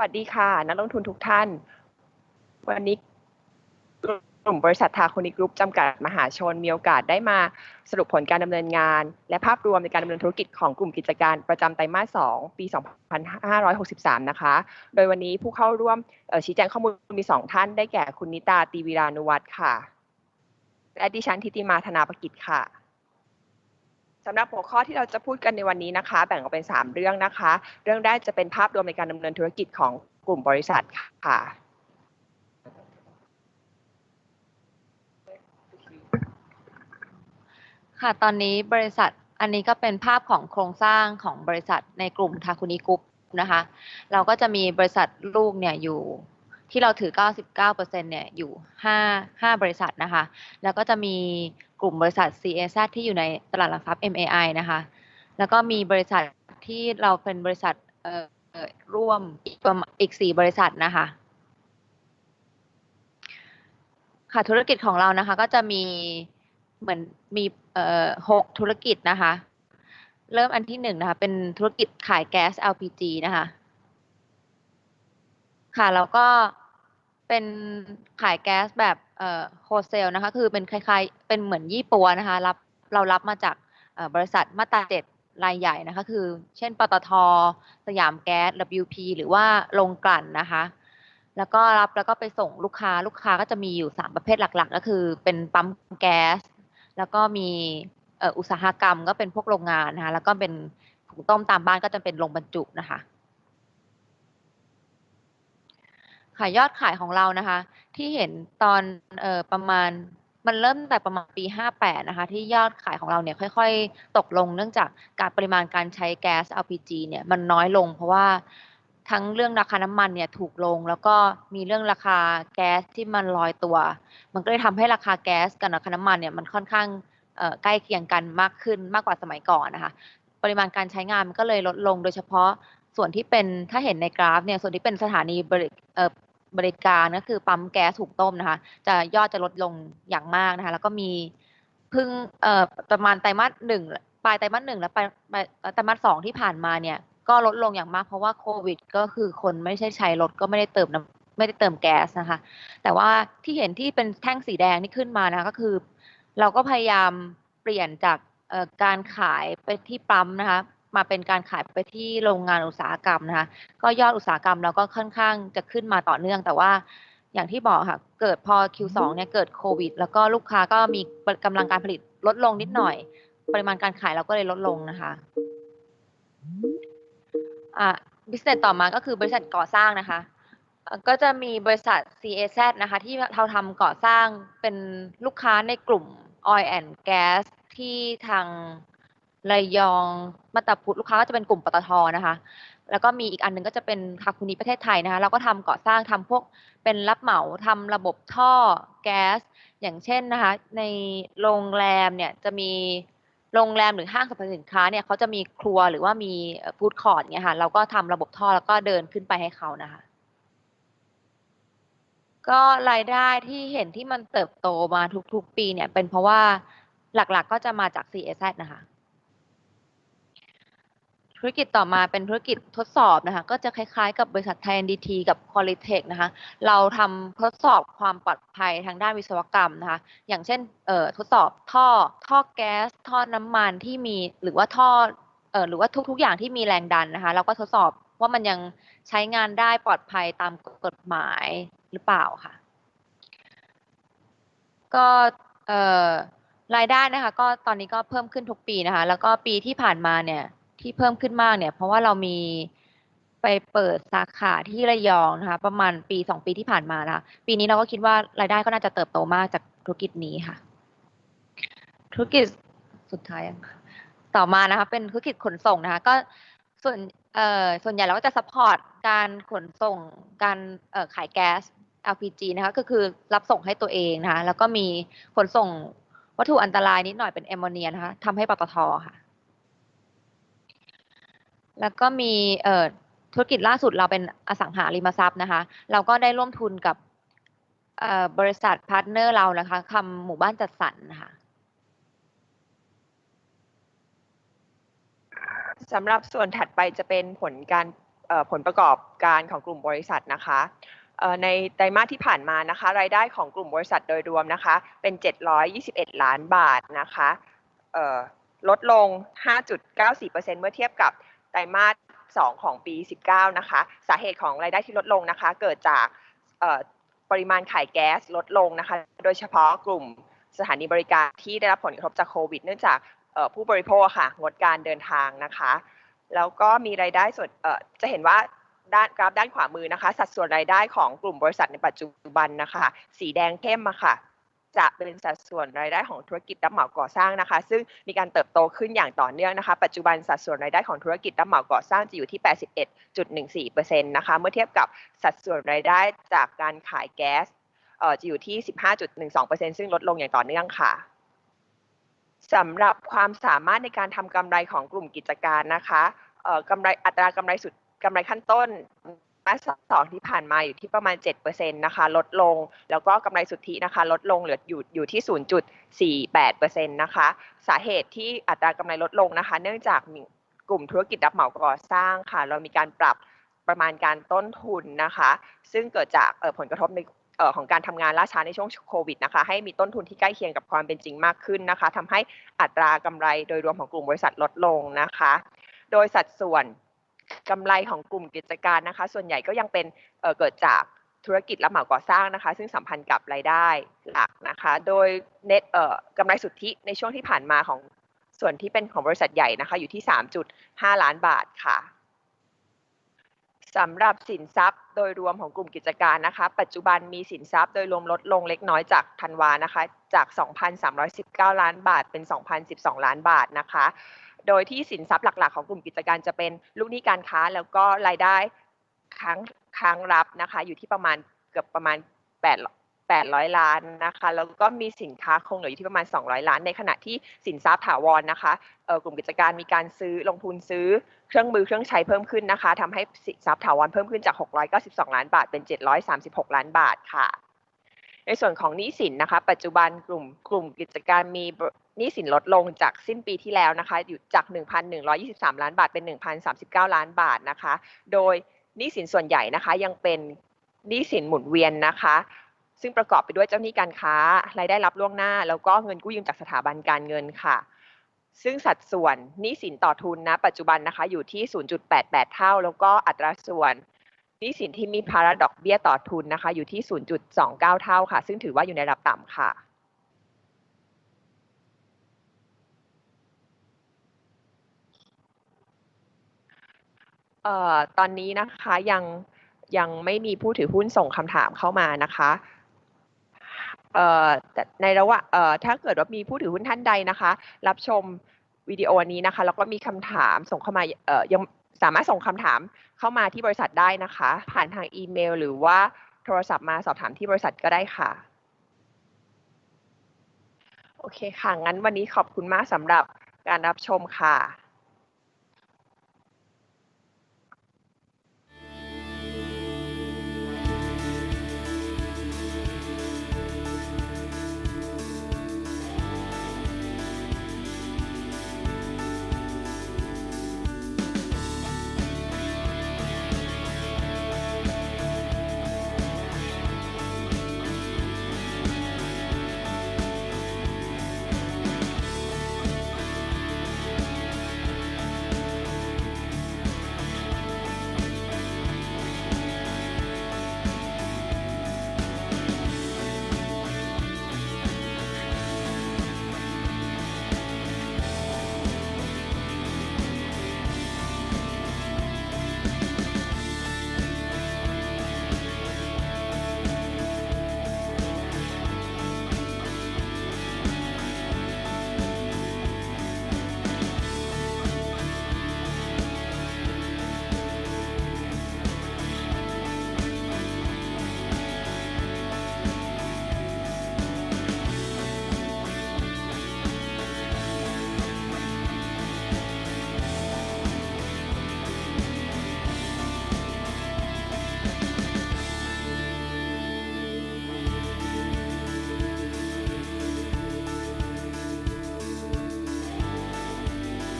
วัสดีค่ะนักลงทุนทุกท่าน วันนี้กลุ่มบริษัททาโคนิกรุ๊ปจำกัดมหาชน มีโอกาสได้มาสรุปผลการดำเนินงาน และภาพรวมในการดำเนินธุรกิจของกลุ่มกิจการประจำไตรมาส 2 ปี 2563 นะคะ โดยวันนี้ผู้เข้าร่วมชี้แจงข้อมูลมี 2 ท่านได้แก่คุณนิตาตีวิรานุวัฒน์ค่ะ และดิฉันทิติมาธนาปกิจค่ะ สำหรับหัวข้อที่เราจะพูดกันในวันนี้นะคะ แบ่งออกเป็น 3 เรื่องนะคะ เรื่องแรกจะเป็นภาพรวมในการดำเนินธุรกิจของกลุ่มบริษัทค่ะ ค่ะ ตอนนี้บริษัทอันนี้ก็เป็นภาพของโครงสร้างของบริษัทในกลุ่มทาคุนิกรุ๊ปนะคะ เราก็จะมีบริษัทลูกเนี่ยอยู่ที่เราถือ 99%เนี่ยอยู่ 5 5 บริษัทนะคะ แล้วก็จะมี กลุ่มบริษัท CAZ ที่อยู่ในตลาดหลักทรัพย์ MAI นะคะ แล้วก็มีบริษัทที่เราเป็นบริษัทร่วมอีกประมาณอีก4บริษัทนะคะ ค่ะธุรกิจของเรานะคะก็จะมีเหมือนมีหกธุรกิจนะคะ เริ่มอันที่หนึ่งนะคะ เป็นธุรกิจขายแก๊ส LPG นะคะ ค่ะแล้วก็เป็นขายแก๊สแบบ เอ่อโฮเซลนะคะคือเป็นคล้ายๆ เป็นเหมือนยี่ปัวนะคะรับเรารับมาจากบริษัทมาตราเจ็ดรายใหญ่นะคะคือ เช่นปตท สยามแก๊ส WP หรือว่าโรงกลั่นนะคะ แล้วก็รับแล้วก็ไปส่งลูกค้าลูกค้าก็จะมีอยู่ 3 ประเภทหลักๆ ก็คือเป็นปั๊มแก๊ส แล้วก็มีอุตสาหกรรมก็เป็นพวกโรงงานนะคะแล้วก็เป็นถุงต้มตามบ้านก็จะเป็นโรงบรรจุนะคะ ขายยอดขายของเรานะคะ ที่เห็นตอนเอ่อประมาณมันเริ่มแต่ประมาณปี 58 นะคะ ที่ยอดขายของเราเนี่ยค่อยๆ ตกลงเนื่องจากการปริมาณการใช้แก๊ส LPG เนี่ยมันน้อยลง เพราะว่าทั้งเรื่องราคาน้ำมันเนี่ยถูกลง แล้วก็มีเรื่องราคาแก๊สที่มันลอยตัว มันก็เลยทำให้ราคาแก๊สกับราคาน้ำมันเนี่ยมันค่อนข้างใกล้เคียงกันมากขึ้นมากกว่าสมัยก่อนนะคะ ปริมาณการใช้งานมันก็เลยลดลงโดยเฉพาะส่วนที่เป็นถ้าเห็นในกราฟเนี่ยส่วนที่เป็นสถานี บริการก็คือปั๊มแก๊สถูกต้มนะคะ จะยอดจะลดลงอย่างมากนะคะ แล้วก็มีพึ่งประมาณไตรมาสหนึ่งปลายไตรมาสหนึ่งแล้วปลายไตรมาสสองที่ผ่านมาเนี่ย ก็ลดลงอย่างมากเพราะว่าโควิด ก็คือคนไม่ใช่ใช้รถก็ไม่ได้เติมน้ำไม่ได้เติมแก๊สนะคะ แต่ว่าที่เห็นที่เป็นแท่งสีแดงนี่ขึ้นมานะะก็คือ เราก็พยายามเปลี่ยนจากการขายไปที่ปั๊มนะคะ มาเป็นการขายไปที่โรงงานอุตสาหกรรมนะคะ ก็ยอดอุตสาหกรรมเราก็ค่อนข้างจะขึ้นมาต่อเนื่อง แต่ว่าอย่างที่บอกค่ะ เกิดพอ Q2 เนี่ยเกิดโควิด แล้วก็ลูกค้าก็มีกำลังการผลิตลดลงนิดหน่อย ปริมาณการขายเราก็เลยลดลงนะคะอ่าบิสเนสต่อมาก็คือบริษัทก่อสร้างนะคะ ก็จะมีบริษัท CAZ นะคะ ที่เราทำก่อสร้างเป็นลูกค้าในกลุ่ม Oil and Gas ที่ทาง ระยองมาตาพุทธลูกค้าก็จะเป็นกลุ่มปตทนะคะ แล้วก็มีอีกอันนึงก็จะเป็นคาคุนีประเทศไทยนะคะ เราก็ทำก่อสร้างทำพวกเป็นรับเหมาทำระบบท่อแก๊ส อย่างเช่นนะคะ ในโรงแรมเนี่ยจะมีโรงแรมหรือห้างสรรพสินค้าเนี่ยเขาจะมีครัวหรือว่ามีฟู้ดคอร์ทเนี่ยค่ะ เราก็ทำระบบท่อแล้วก็เดินขึ้นไปให้เขานะคะ ก็รายได้ที่เห็นที่มันเติบโตมาทุกๆ ปีเนี่ย เป็นเพราะว่าหลักๆกก็จะมาจาก CSZ นะคะ ธุรกิจต่อมาเป็นธุรกิจทดสอบนะคะ ก็จะคล้ายๆกับบริษัทไทย NDT กับ Qualitech นะคะ เราทำทดสอบความปลอดภัยทางด้านวิศวกรรมนะคะ อย่างเช่นเอ่อทดสอบท่อท่อแก๊สท่อน้ำมันที่มีหรือว่าท่อเอ่อหรือว่าทุกๆอย่างที่มีแรงดันนะคะ เราก็ทดสอบว่ามันยังใช้งานได้ปลอดภัยตามกฎหมายหรือเปล่าค่ะ ก็เอ่อรายได้นะคะ ก็ตอนนี้ก็เพิ่มขึ้นทุกปีนะคะ แล้วก็ปีที่ผ่านมาเนี่ย ที่เพิ่มขึ้นมากเนี่ย เพราะว่าเรามีไปเปิดสาขาที่ระยองนะคะ ประมาณปีสองปีที่ผ่านมานะคะปีนี้เราก็คิดว่ารายได้ก็น่าจะเติบโตมากจากธุรกิจนี้ค่ะ ธุรกิจสุดท้ายต่อมานะคะ เป็นธุรกิจขนส่งนะคะ ก็ส่วนเอ่อส่วนใหญ่เราก็จะซัพพอร์ตการขนส่งการเอ่อขายแก๊ส LPG นะคะก็คือรับส่งให้ตัวเองนะคะแล้วก็มีขนส่งวัตถุอันตรายนิดหน่อยเป็นแอมโมเนียนะคะทำให้ปตทค่ะ แล้วก็มีเอ่อธุรกิจล่าสุดเราเป็นอสังหาริมทรัพย์นะคะ เราก็ได้ร่วมทุนกับบริษัทพาร์ทเนอร์เรานะคะคำหมู่บ้านจัดสรรนะคะสำหรับส่วนถัดไปจะเป็นผลการผลประกอบการของกลุ่มบริษัทนะคะในไตรมาสที่ผ่านมานะคะ รายได้ของกลุ่มบริษัทโดยรวมนะคะ เป็น 721 ล้านบาทนะคะเอ่อลดลง 5.94%เมื่อเทียบกับ ไตรมาส2ของปี 19 นะคะ สาเหตุของรายได้ที่ลดลงนะคะ เกิดจากปริมาณขายแก๊สลดลงนะคะ โดยเฉพาะกลุ่มสถานีบริการที่ได้รับผลกระทบจากโควิด เนื่องจากผู้บริโภคค่ะงดการเดินทางนะคะ แล้วก็มีรายได้ส่วนจะเห็นว่าด้านกราฟด้านขวามือนะคะ สัดส่วนรายได้ของกลุ่มบริษัทในปัจจุบันนะคะ สีแดงเข้มอะค่ะ จะเป็นสัดส่วนรายได้ของธุรกิจรับเหมาก่อสร้างนะคะ ซึ่งมีการเติบโตขึ้นอย่างต่อเนื่องนะคะ ปัจจุบันสัดส่วนรายได้ของธุรกิจรับเหมาก่อสร้างจะอยู่ที่ 81.14%นะคะ เมื่อเทียบกับสัดส่วนรายได้จากการขายแก๊สจะอยู่ที่ 15.12%ซึ่งลดลงอย่างต่อเนื่องค่ะสำหรับความสามารถในการทำกำไรของกลุ่มกิจการนะคะกำไรอัตรากำไรสุดกำไรขั้นต้น มาสสองที่ผ่านมาอยู่ที่ประมาณ7%นะคะลดลง แล้วก็กำไรสุทธินะคะ ลดลงเหลืออยู่อยู่ที่ 0.48%นะคะ สาเหตุที่อัตรากำไรลดลงนะคะ เนื่องจากกลุ่มธุรกิจรับเหมาก่อสร้างค่ะ เรามีการปรับประมาณการต้นทุนนะคะ ซึ่งเกิดจากผลกระทบในของการทำงานล่าช้าในช่วงโควิดนะคะ ให้มีต้นทุนที่ใกล้เคียงกับความเป็นจริงมากขึ้นนะคะทำให้อัตรากำไรโดยรวมของกลุ่มบริษัทลดลงนะคะ โดยสัดส่วน กำไรของกลุ่มกิจการนะคะ ส่วนใหญ่ก็ยังเป็นเเกิดจากธุรกิจรับเหมาก่อสร้างนะคะ ซึ่งสัมพันธ์กับรายได้หลักนะคะ โดยเน็ตกำไรสุทธิในช่วงที่ผ่านมาของส่วนที่เป็นของบริษัทใหญ่นะคะ อยู่ที่ 3.5 ล้านบาทค่ะสำหรับสินทรัพย์โดยรวมของกลุ่มกิจการนะคะ ปัจจุบันมีสินทรัพย์โดยรวมลดลงเล็กน้อยจากธันวานะคะ จาก 2,319 ล้านบาท เป็น 2,012 ล้านบาทนะคะ โดยที่สินทรัพย์หลัก ๆ ของกลุ่มกิจการจะเป็นลูกหนี้การค้าแล้วก็รายได้ค้างค้างรับนะคะ อยู่ที่ประมาณเกือบประมาณ8 800 ล้านนะคะ แล้วก็มีสินค้าคงเหลืออยู่ที่ประมาณ 200 ล้าน ในขณะที่สินทรัพย์ถาวรนะคะกลุ่มกิจการมีการซื้อลงทุนซื้อเครื่องมือเครื่องใช้เพิ่มขึ้นนะคะทำให้สินทรัพย์ถาวรเพิ่มขึ้นจาก 692 ล้านบาทเป็น 736 ล้านบาทค่ะ ในส่วนของหนี้สินนะคะ ปัจจุบันกลุ่มกลุ่มกิจการมีหนี้สินลดลงจากสิ้นปีที่แล้วนะคะ อยู่จาก 1,123 ล้านบาทเป็น 1,039 ล้านบาทนะคะ โดยหนี้สินส่วนใหญ่นะคะยังเป็นหนี้สินหมุนเวียนนะคะ ซึ่งประกอบไปด้วยเจ้าหนี้การค้ารายได้รับล่วงหน้า แล้วก็เงินกู้ยืมจากสถาบันการเงินค่ะ ซึ่งสัดส่วนหนี้สินต่อทุนนะปัจจุบันนะคะอยู่ที่ 0.88 เท่า แล้วก็อัตราส่วน นี้สินที่มีภาระดอกเบี้ยต่อทุนนะคะ อยู่ที่ 0.29 เท่าค่ะ ซึ่งถือว่าอยู่ในระดับต่ำค่ะเอ่อตอนนี้นะคะยังยังไม่มีผู้ถือหุ้นส่งคำถามเข้ามานะคะเอ่อแต่ในระหว่างเอ่อถ้าเกิดว่ามีผู้ถือหุ้นท่านใดนะคะ รับชมวิดีโอนี้นะคะ แล้วก็มีคำถามส่งเข้ามาเอ่อยัง สามารถส่งคำถามเข้ามาที่บริษัทได้นะคะ ผ่านทางอีเมล หรือว่าโทรศัพท์มาสอบถามที่บริษัทก็ได้ค่ะ โอเคค่ะ งั้นวันนี้ขอบคุณมากสำหรับการรับชมค่ะ